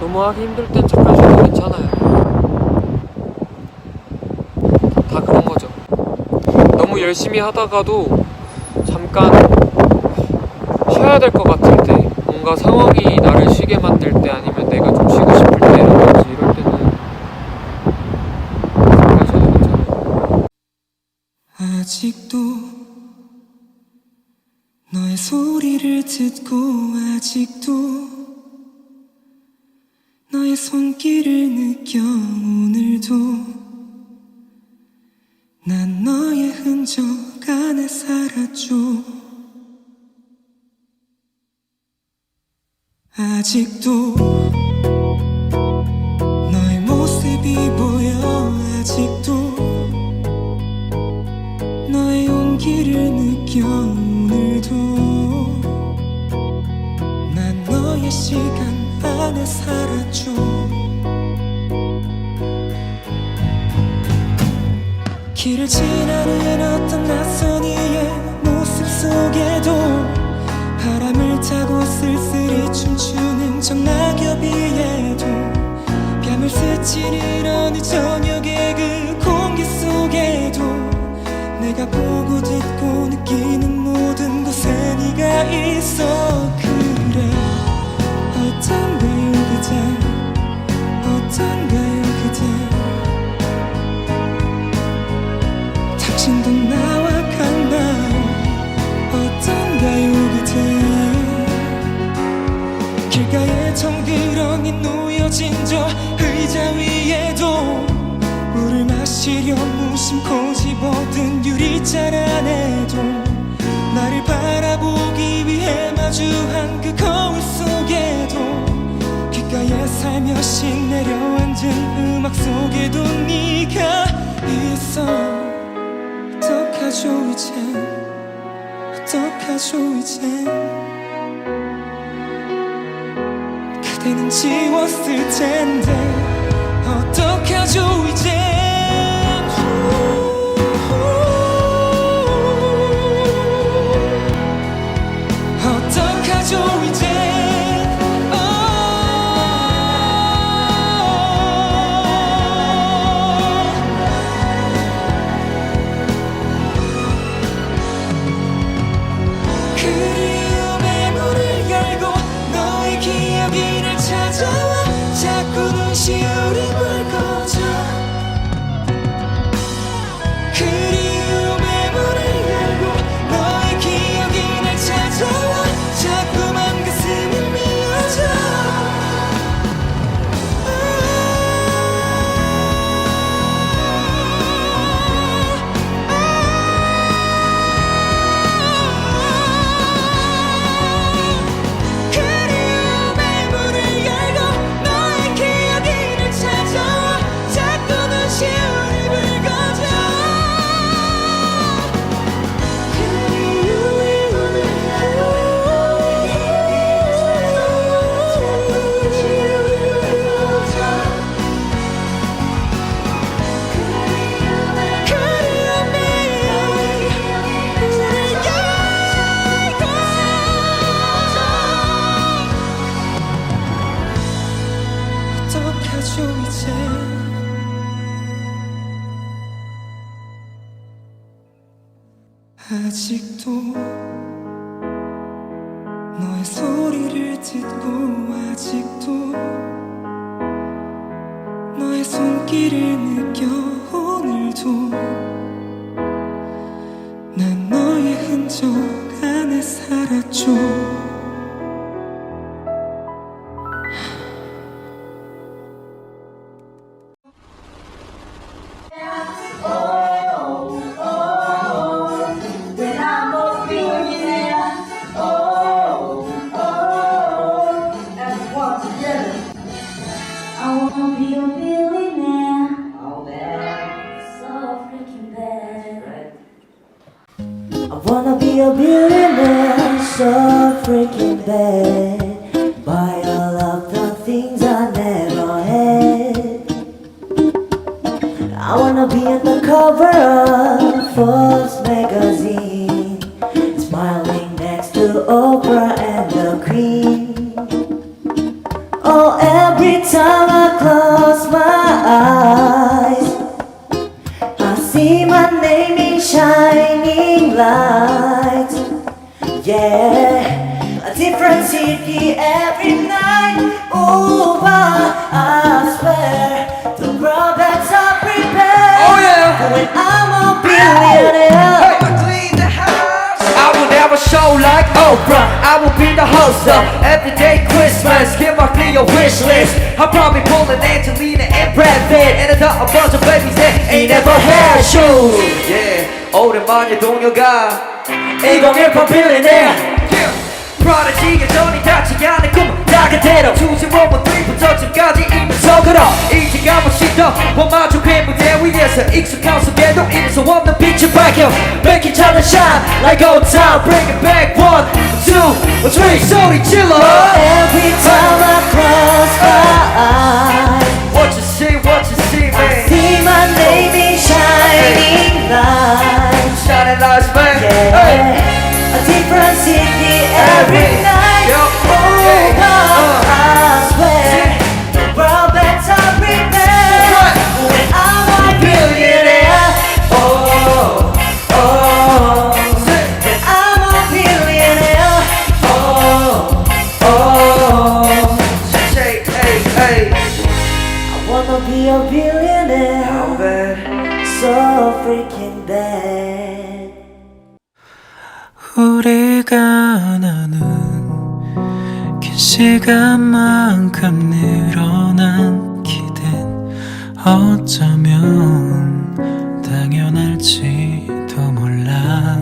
너무 하기 힘들 땐 잠깐 쉬어도 괜찮아요. 다 그런 거죠. 너무 열심히 하다가도 잠깐 쉬어야 될 것 같을 때, 뭔가 상황이 나를 쉬게 만들 때 아니면 내가 좀 쉬고 싶을 때라든지 이럴 때는 잠깐 쉬어도 괜찮아요. 아직도 너의 소리를 듣고 아직도 너의 손길을 느껴 오늘도 난 너의 흔적 안에 살았죠 아직도 너의 모습이 보여. 아직도 너의 용기를 느껴 안에 살았죠 길을 지나는 어떤 낯선 이의 모습 속에도 바람을 타고 쓸쓸히 춤추는 정낙엽 위에도 뺨을 스치는 어느 저녁의 그 공기 속에도 내가 보고 듣고 느끼는 모든 곳에 네가 있어 시려 무심코 집어든 유리잔 안에도 나를 바라보기 위해 마주한 그 거울 속에도 귓가에 살며시 내려앉은 음악 속에도 네가 있어. 어떡하죠 이제? 어떡하죠 이제? 그대는 지웠을 텐데 어떡하죠 이제 아직도 너의 소리를 듣고 아직도 너의 손길을 느껴 오늘도 난 너의 흔적 안에 살았죠 I wanna be on the cover of Forbes magazine, smiling next to Oprah and the Queen. Oh, Every time I close my eyes, I see my name in shining lights. Yeah, a different city every night. But I swear the world when I'm a billionaire. I will never show like Oprah. I will be the host of everyday Christmas. Give my clear wish list. I'll probably pull an Angelina and Brad Pitt and a bunch of babies that ain't ever had shoes. Yeah, older man, money doing your guy. Ain't gonna get a billionaire. Yeah, prodigy, don't 다 그대로 투지 원본 3부터 지금까지 이면서 걸어 이제 가고 싶다 못 마주해 무대 위에서 익숙한 속에도 이룰 수 없는 빛을 밝혀 Make each other shine like old time Bring it back one, two, three 소리 질러 Every So freaking bad. 우리가 나눈 긴 시간만큼 늘어난 기댄 어쩌면 당연할지도 몰라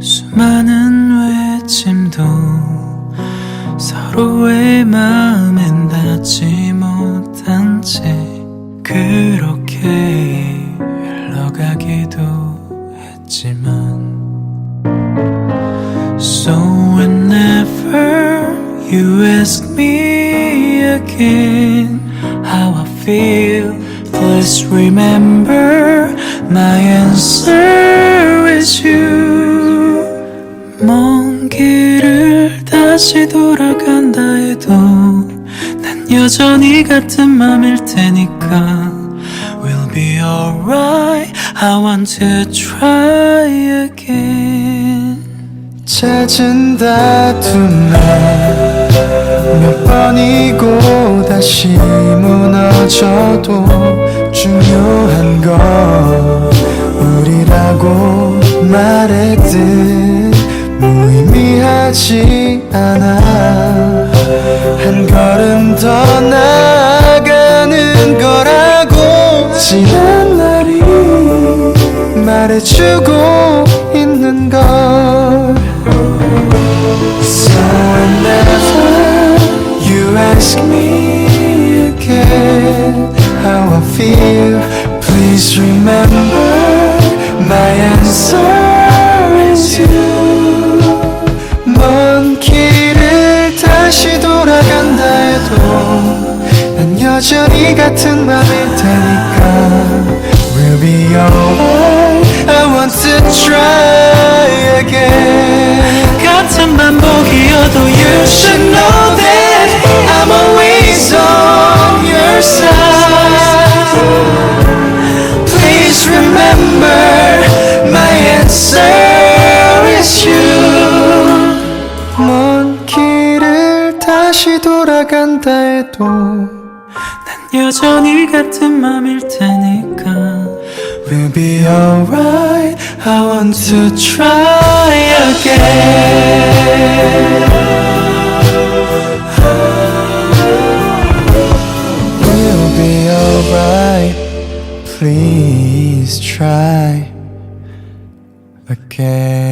수많은 외침도 서로의 마 So whenever you ask me again how I feel, please remember my answer is you. 먼 길을 다시 돌아간다 해도 난 여전히 같은 맘일 테니까 We'll be alright. I want to try again. 잦은 다툼만 몇 번이고 다시 무너져도 중요한 건 우리라고 말했듯 무의미하지 않아. 한 걸음 더 나아가는 거라고 지난 날이 말해주고 돌아간다 해도 난 여전히 같은 맘일 테니까 We'll be alright. I want to try again. We'll be alright. Please try again